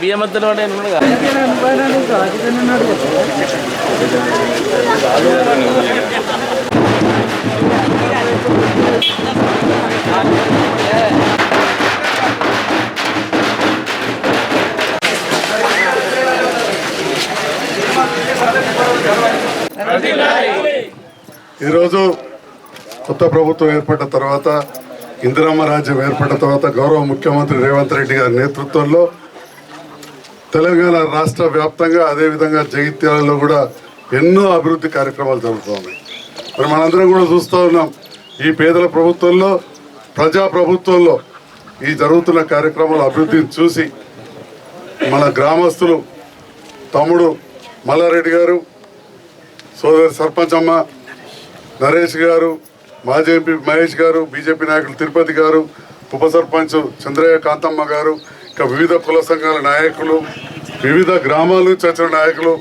బియ్యం మధ్యలో ఈరోజు కొత్త ప్రభుత్వం ఏర్పడిన తర్వాత ఇందిరమ్మ రాజ్యం ఏర్పడిన తర్వాత గౌరవ ముఖ్యమంత్రి రేవంత్ రెడ్డి గారి నేతృత్వంలో తెలంగాణ రాష్ట్ర వ్యాప్తంగా అదేవిధంగా జగిత్యాలలో కూడా ఎన్నో అభివృద్ధి కార్యక్రమాలు జరుగుతున్నాయి మరి మనందరం కూడా చూస్తూ ఉన్నాం ఈ పేదల ప్రభుత్వంలో ప్రజా ప్రభుత్వంలో ఈ జరుగుతున్న కార్యక్రమాల అభివృద్ధిని చూసి మన గ్రామస్తులు తమ్ముడు మల్లారెడ్డి గారు సోదరి సర్పంచ్ అమ్మ నరేష్ గారు మాజీ ఎంపీ మహేష్ గారు బీజేపీ నాయకులు తిరుపతి గారు ఉప సర్పంచ్ చంద్రయ్య కాంతమ్మ గారు వివిధ కుల సంఘాల నాయకులు వివిధ గ్రామాల నుంచి వచ్చిన నాయకులు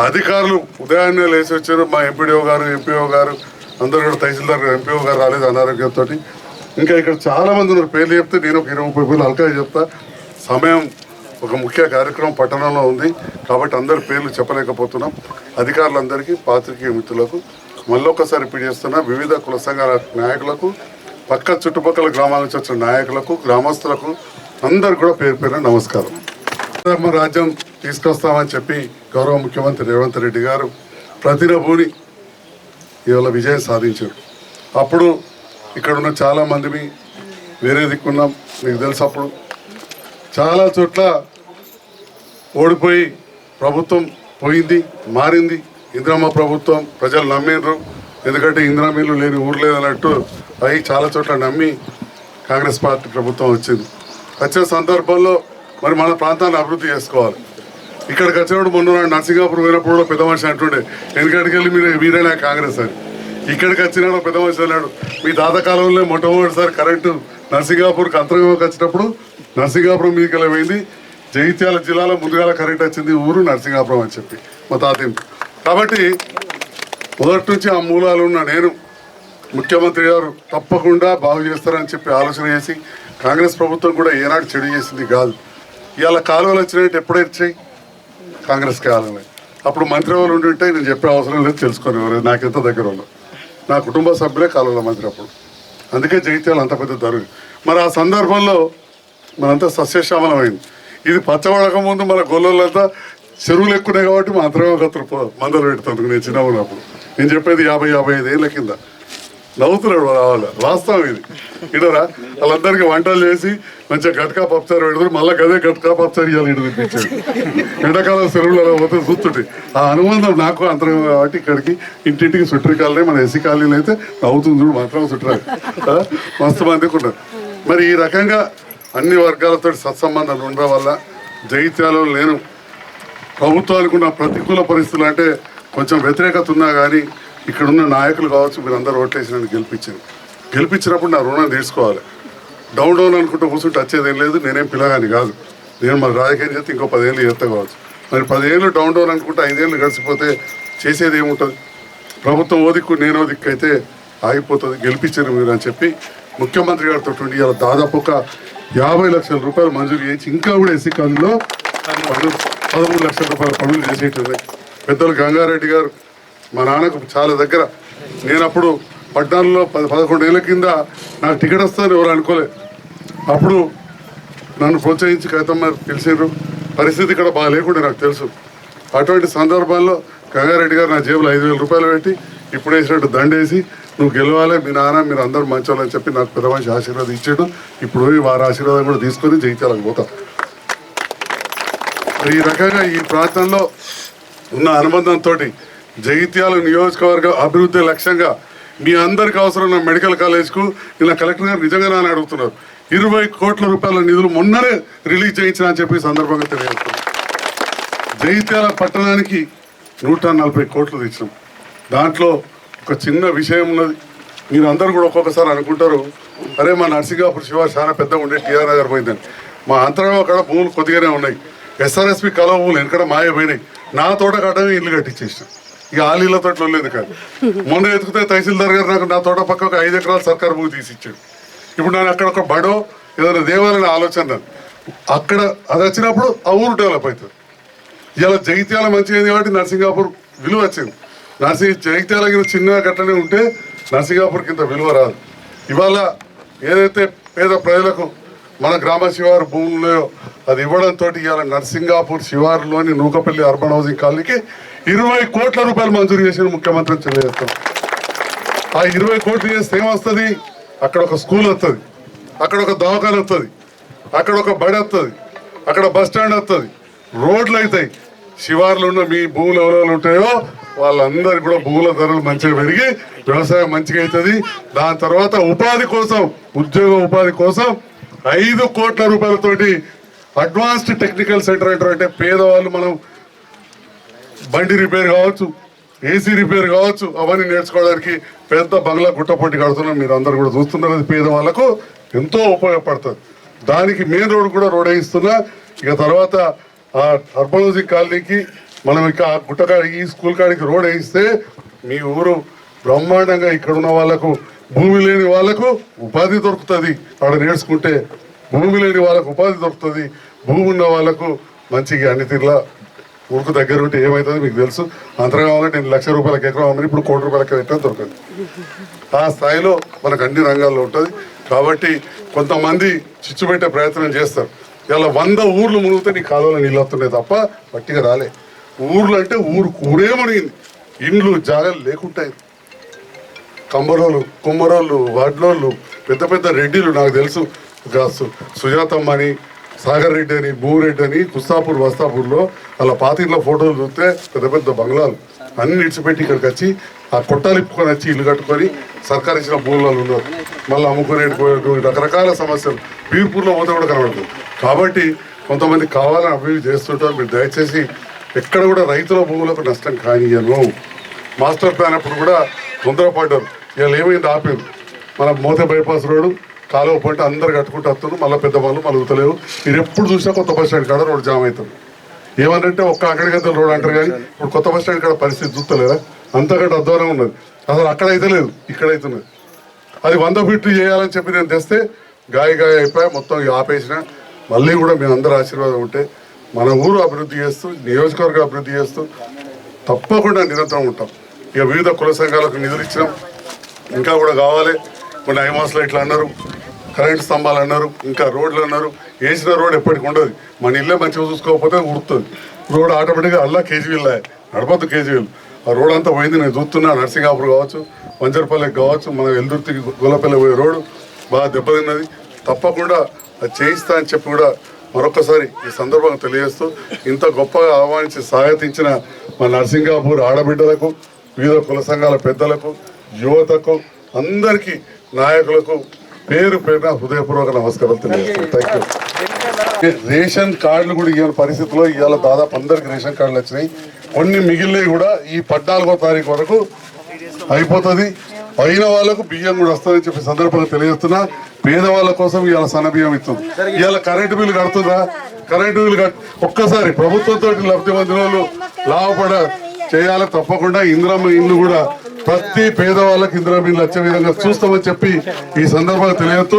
అధికారులు ఉదయాన్నే లేచి వచ్చారు. మా ఎంపీడీఓ గారు ఎంపీఓ గారు అందరూ కూడా తహసీల్దార్ గారు ఎంపీఓ గారు రాలేదు అనారోగ్యంతో. ఇంకా ఇక్కడ చాలా మంది ఉన్నారు. పేర్లు చెప్తే నేను ఒక ఇరవై ముప్పై పేర్లు అల్కా చెప్తా. సమయం ఒక ముఖ్య కార్యక్రమం పట్టణంలో ఉంది. కాబట్టి అందరి పేర్లు చెప్పలేకపోతున్నాం. అధికారులందరికీ పాత్రికేయ మిత్రులకు మళ్ళొకసారి రిపీట్ చేస్తున్నా. వివిధ కుల సంఘాల నాయకులకు పక్క చుట్టుపక్కల గ్రామాల నుంచి వచ్చిన నాయకులకు గ్రామస్తులకు అందరు కూడా పేరు పేరున నమస్కారం. ధర్మ రాజ్యం తీసుకొస్తామని చెప్పి గౌరవ ముఖ్యమంత్రి రేవంత్ రెడ్డి గారు ప్రతిరభూని ఇవాళ విజయం సాధించారు. అప్పుడు ఇక్కడ ఉన్న చాలామందిని వేరే దిక్కున్నాం మీకు తెలుసు అప్పుడు. చాలా చోట్ల ఓడిపోయి ప్రభుత్వం పోయింది మారింది. ఇందిరమ్మ ప్రభుత్వం ప్రజలు నమ్మిండ్రు. ఎందుకంటే ఇందిరామీలు లేని ఊరు లేదన్నట్టు అవి చాలా చోట్ల నమ్మి కాంగ్రెస్ పార్టీ ప్రభుత్వం వచ్చింది. వచ్చే సందర్భంలో మరి మన ప్రాంతాన్ని అభివృద్ధి చేసుకోవాలి. ఇక్కడికి వచ్చినప్పుడు మొన్న నాడు వెళ్ళినప్పుడు పోయినప్పుడు కూడా పెద్ద మనిషి అంటుండే ఎందుకంటే మీరు మీరేనా కాంగ్రెస్ అని? ఇక్కడికి వచ్చినాడు పెద్ద మనిషి అన్నాడు మీ తాత కాలంలో మొట్టమొదటిసారి కరెంటు నర్సింగాపూర్కి అంతర్గంకి వచ్చినప్పుడు నరసింగాపురం మీదకి వెళ్ళిపోయింది జగిత్యాల జిల్లాలో ముందుగాల కరెంట్ వచ్చింది ఊరు నర్సింగాపురం అని చెప్పి మా తాతయ్య కాబట్టి మొదటి నుంచి ఆ మూలాలు ఉన్న నేను ముఖ్యమంత్రి గారు తప్పకుండా బాగు చేస్తారని చెప్పి ఆలోచన చేసి కాంగ్రెస్ ప్రభుత్వం కూడా ఏనాడు చెడు చేసింది కాదు. ఇవాళ కాలువలు వచ్చినట్టు ఎప్పుడే వచ్చాయి? కాంగ్రెస్ కాలంలో అప్పుడు మంత్రి వాళ్ళు ఉండి నేను చెప్పే అవసరం లేదు తెలుసుకొని నాకు నాకెంత దగ్గర వాళ్ళు. నా కుటుంబ సభ్యులే కాలువల మంత్రి అప్పుడు. అందుకే జగిత్యాల అంత పెద్ద దరుగు మరి ఆ సందర్భంలో మనంతా సస్యశ్యామలమైంది. ఇది పచ్చబడక ముందు మన గొల్లలంతా చెరువులు ఎక్కున్నాయి కాబట్టి మా అంతర్గతులు మందలు పెడుతుంది నేను చిన్నప్పుడు నేను చెప్పేది యాభై యాభై ఐదు ఏళ్ళ కింద. నవ్వుతున్నాడు వాళ్ళ వాస్తవం ఇది. ఇడరా వాళ్ళందరికీ వంటలు చేసి మంచిగా గట్కా పప్పుచారు పెడతారు. మళ్ళీ గదే గట్కా పప్పుచారు ఇవ్వాలి ఇటు తెప్పించాడు ఎండాకాలం సెలవులలో పోతే చూస్తుంటే ఆ అనుబంధం నాకు అంతరం కాబట్టి ఇక్కడికి ఇంటింటికి సుట్రికాలనే మన ఎస్సీ కాలనీలు అయితే నవ్వుతుంది చూడు మాత్రం చుట్టరాలి మస్తు మంది ఉన్నారు మరి ఈ రకంగా అన్ని వర్గాలతో సత్సంబంధాలు ఉండడం వల్ల జగిత్యాలలో నేను ప్రభుత్వానికి ఉన్న ప్రతికూల పరిస్థితులు అంటే కొంచెం వ్యతిరేకత ఉన్నా కానీ ఇక్కడ ఉన్న నాయకులు కావచ్చు మీరు అందరు ఓట్లేసి నన్ను గెలిపించారు. గెలిపించినప్పుడు నా రుణాన్ని తీసుకోవాలి. డౌన్ డౌన్ అనుకుంటూ కూర్చుంటే వచ్చేది ఏం లేదు నేనేం పిల్లగాని కాదు. నేను మరి రాజకీయం చేస్తే ఇంకో పదేళ్ళు చేస్తా కావచ్చు. మరి పదేళ్ళు డౌన్ డౌన్ అనుకుంటే ఐదేళ్ళు గడిచిపోతే చేసేది ఏముంటుంది? ప్రభుత్వం ఓదిక్కు నేను ఓదిక్కు అయితే ఆగిపోతుంది గెలిపించారు మీరు అని చెప్పి ముఖ్యమంత్రి గారితో ఉండి ఇలా దాదాపు ఒక యాభై లక్షల రూపాయలు మంజూరు చేసి ఇంకా కూడా ఎస్సీ కాలంలో పదమూడు లక్షల రూపాయల పనులు చేసేట్టున్నాయి పెద్దలు గంగారెడ్డి గారు మా నాన్నకు చాలా దగ్గర. నేను అప్పుడు పట్టణంలో పది పదకొండు ఏళ్ళ కింద నాకు టికెట్ వస్తుందని ఎవరు అనుకోలేదు అప్పుడు నన్ను ప్రోత్సహించి కవితమ్మ పిలిచారు పరిస్థితి ఇక్కడ బాగా లేకుండా నాకు తెలుసు. అటువంటి సందర్భాల్లో గంగారెడ్డి గారు నా జేబులో ఐదు వేల రూపాయలు పెట్టి ఇప్పుడు వేసినట్టు దండేసి నువ్వు గెలవాలి మీ నాన్న మీరు అందరూ మంచోళ్ళని చెప్పి నాకు పెద్ద మనిషి ఆశీర్వాదం ఇచ్చాడు. ఇప్పుడు వారి ఆశీర్వాదం కూడా తీసుకొని జయించాలని పోతా. ఈ రకంగా ఈ ప్రాంతంలో ఉన్న అనుబంధంతో జగిత్యాల నియోజకవర్గ అభివృద్ధి లక్ష్యంగా మీ అందరికి అవసరమైన మెడికల్ కాలేజ్కు నిన్న కలెక్టర్ గారు నిజంగా అని అడుగుతున్నారు. ఇరవై కోట్ల రూపాయల నిధులు మొన్ననే రిలీజ్ చేయించిన అని చెప్పి సందర్భంగా తెలియజేస్తున్నారు జగిత్యాల పట్టణానికి నూట నలభై కోట్లు తెచ్చినాం. దాంట్లో ఒక చిన్న విషయం ఉన్నది. మీరు అందరూ కూడా ఒక్కొక్కసారి అనుకుంటారు అరే మా నర్సింగాపూర్ శివ చాలా పెద్దగా ఉండే టీఆర్ నగర్ పోయిందని. మా అంతరం అక్కడ భూములు కొద్దిగానే ఉన్నాయి. ఎస్ఆర్ఎస్పి కలవ భూములు ఎక్కడ మాయపోయినాయి నా తోట కట్టమే ఇల్లు కట్టించేసాం ఇక ఆలీల తోటలో లేదు కాదు. మొన్న ఎత్తుకుతే తహసీల్దార్ గారు నాకు నా తోట పక్క ఒక ఐదు ఎకరాలు సర్కారు భూమి తీసిచ్చాడు ఇప్పుడు నేను అక్కడ ఒక బడో ఏదైనా దేవాలని ఆలోచన అక్కడ అది వచ్చినప్పుడు ఆ ఊరు డెవలప్ అవుతుంది. ఇలా జగిత్యాల మంచిగా కాబట్టి నర్సింగాపూర్ విలువ వచ్చింది. నర్సింగ్ జగిత్యాల కింద చిన్నగా గట్టనే ఉంటే నర్సింగాపూర్ కింద విలువ రాదు. ఇవాళ ఏదైతే పేద ప్రజలకు మన గ్రామ శివారు భూముల్లో అది ఇవ్వడంతో ఇవాళ నర్సింగాపూర్ శివారులోని నూకపల్లి అర్బన్ హౌసింగ్ కాలనీకి ఇరవై కోట్ల రూపాయలు మంజూరు చేసిన ముఖ్యమంత్రి తెలియజేస్తాం ఆ ఇరవై కోట్లు చేస్తే ఏమొస్తుంది? అక్కడ ఒక స్కూల్ వస్తుంది అక్కడ ఒక దవాఖాన వస్తుంది అక్కడ ఒక బడి వస్తుంది అక్కడ బస్ స్టాండ్ వస్తుంది రోడ్లు అవుతాయి శివార్లు ఉన్న మీ భూములు ఎవరెవరు ఉంటాయో వాళ్ళందరికీ కూడా భూముల ధరలు మంచిగా పెరిగి వ్యవసాయం మంచిగా అవుతుంది దాని తర్వాత ఉపాధి కోసం ఉద్యోగ ఉపాధి కోసం ఐదు కోట్ల రూపాయలతోటి అడ్వాన్స్డ్ టెక్నికల్ సెంటర్ అంటారు. అంటే పేదవాళ్ళు మనం బండి రిపేర్ కావచ్చు ఏసీ రిపేర్ కావచ్చు అవన్నీ నేర్చుకోవడానికి పెద్ద బంగ్లా గుట్టపట్టి కడుతున్నాం. మీరు అందరు కూడా చూస్తున్నారు అది పేదవాళ్ళకు ఎంతో ఉపయోగపడుతుంది. దానికి మెయిన్ రోడ్ కూడా రోడ్ వేయిస్తున్నా. ఇక తర్వాత ఆ అర్బన్ కాలనీకి మనం ఇక ఆ గుట్టకా ఈ స్కూల్ కాడికి రోడ్ వేయిస్తే మీ ఊరు బ్రహ్మాండంగా ఇక్కడ ఉన్న వాళ్ళకు భూమి లేని వాళ్ళకు ఉపాధి దొరుకుతుంది. అక్కడ నేర్చుకుంటే భూమి లేని వాళ్ళకు ఉపాధి దొరుకుతుంది. భూమి ఉన్న వాళ్ళకు మంచిగా అన్ని తీర్లా ఊరుకు దగ్గర ఉంటే ఏమవుతుంది మీకు తెలుసు. అంతరం కావాలంటే నేను లక్ష రూపాయలకి ఎకరం అమ్మని ఇప్పుడు కోటి రూపాయలకి ఎక్కడ దొరకదు. ఆ స్థాయిలో మనకు అన్ని రంగాల్లో ఉంటుంది. కాబట్టి కొంతమంది చిచ్చు పెట్టే ప్రయత్నం చేస్తారు. ఇలా వంద ఊర్లు మునిగితే నీ కాలువలో నీళ్ళు వస్తున్నాయి తప్ప పట్టిగా రాలే. ఊర్లు అంటే ఊరు ఊరే మునిగింది. ఇండ్లు జాగాలు లేకుంటాయి. కంబరోళ్ళు కుమ్మరోళ్ళు వడ్లోళ్ళు పెద్ద పెద్ద రెడ్డిలు నాకు తెలుసు. సుజాతమ్మని సుజాతమ్మ అని సాగర్ రెడ్డి అని భూరెడ్డి అని కుస్తాపూర్ వస్తాపూర్లో అలా పాతిట్లో ఫోటోలు చూస్తే పెద్ద పెద్ద బంగ్లాలు అన్ని ఇడిచిపెట్టి ఇక్కడికి వచ్చి ఆ కొట్టాలు ఇప్పుకొని వచ్చి ఇల్లు కట్టుకొని సర్కారు ఇచ్చిన భూములలో ఉన్నారు. మళ్ళీ అమ్ముకునే రకరకాల సమస్యలు. వీర్పూర్లో పోతే కూడా కనబడుతుంది కాబట్టి కొంతమంది కావాలని అభివృద్ధి చేస్తుంటారు. మీరు దయచేసి ఎక్కడ కూడా రైతుల భూములకు నష్టం కానియను మాస్టర్ ప్లాన్ అప్పుడు కూడా తొందరపడ్డారు. ఇవాళ ఏమైంది ఆపారు. మన మోత బైపాస్ రోడ్డు కాలువ పంట అందరు కట్టుకుంటూ వస్తున్నారు మళ్ళీ పెద్ద వాళ్ళు మలుగుతలేవు మీరు ఎప్పుడు చూసినా కొత్త బస్ స్టాండ్ కాడ రోడ్డు జామ్ అవుతుంది. ఏమనంటే ఒక్క అక్కడికి రోడ్ అంటారు కానీ ఇప్పుడు కొత్త బస్ స్టాండ్ కాడ పరిస్థితి చూస్తలేదా అంతకంటే అధ్వానం ఉన్నది. అసలు అక్కడ అయితే లేదు ఇక్కడ అవుతున్నది అది వంద ఫీట్లు చేయాలని చెప్పి నేను తెస్తే గాయ గాయ అయిపోయి మొత్తం ఇక ఆపేసిన. మళ్ళీ కూడా మీ అందరు ఆశీర్వాదం ఉంటే మన ఊరు అభివృద్ధి చేస్తూ నియోజకవర్గం అభివృద్ధి చేస్తూ తప్పకుండా నిరంతరం ఉంటాం. ఇక వివిధ కుల సంఘాలకు నిధులు ఇచ్చినాం. ఇంకా కూడా కావాలి. కొన్ని ఐమాస్లో ఇట్లా అన్నారు. కరెంట్ స్తంభాలు అన్నారు ఇంకా రోడ్లు అన్నారు. వేసిన రోడ్ ఎప్పటికి ఉండదు. మన ఇల్లే మంచిగా చూసుకోకపోతే ఉడుతుంది రోడ్ ఆటోమేటిక్గా అల్లా కేజీవీల్. నడపద్దు కేజీవీల్. ఆ రోడ్ అంతా పోయింది. నేను చూస్తున్నా నర్సింగాపూర్ కావచ్చు వంజరపల్లికి కావచ్చు మన ఎల్దుర్తికి గొల్లపల్లి పోయే రోడ్డు. బాగా దెబ్బతిన్నది. తప్పకుండా అది చేయిస్తా అని చెప్పి కూడా మరొకసారి ఈ సందర్భంగా తెలియజేస్తూ ఇంత గొప్పగా ఆహ్వానించి స్వాగతించిన మా నర్సింగాపూర్ ఆడబిడ్డలకు వివిధ కుల సంఘాల పెద్దలకు యువతకు అందరికీ నాయకులకు పేరు పేరున హృదయపూర్వక నమస్కారాలు తెలియజేస్తాను రేషన్ కార్డులు కూడా ఇవ్వని పరిస్థితిలో ఇవాళ దాదాపు అందరికి రేషన్ కార్డులు వచ్చినాయి. కొన్ని మిగిలినవి కూడా ఈ పద్నాలుగో తారీఖు వరకు అయిపోతుంది. అయిన వాళ్ళకు బియ్యం కూడా వస్తుందని చెప్పి సందర్భంగా తెలియజేస్తున్నా. పేదవాళ్ళ కోసం ఇవాళ సన్న బియ్యం ఇస్తుంది ఇవాళ కరెంటు బిల్లు కడుతుందా? కరెంటు బిల్లు కట్ ఒక్కసారి ప్రభుత్వంతో లబ్ధి పొందిన వాళ్ళు లాభపడ చేయాలి తప్పకుండా ఇందిరమ్మ ఇల్లు కూడా ప్రతి పేదవాళ్ళకి ఇందిరమ్మ మీరు వచ్చే విధంగా చూస్తామని చెప్పి ఈ సందర్భంగా తెలియదు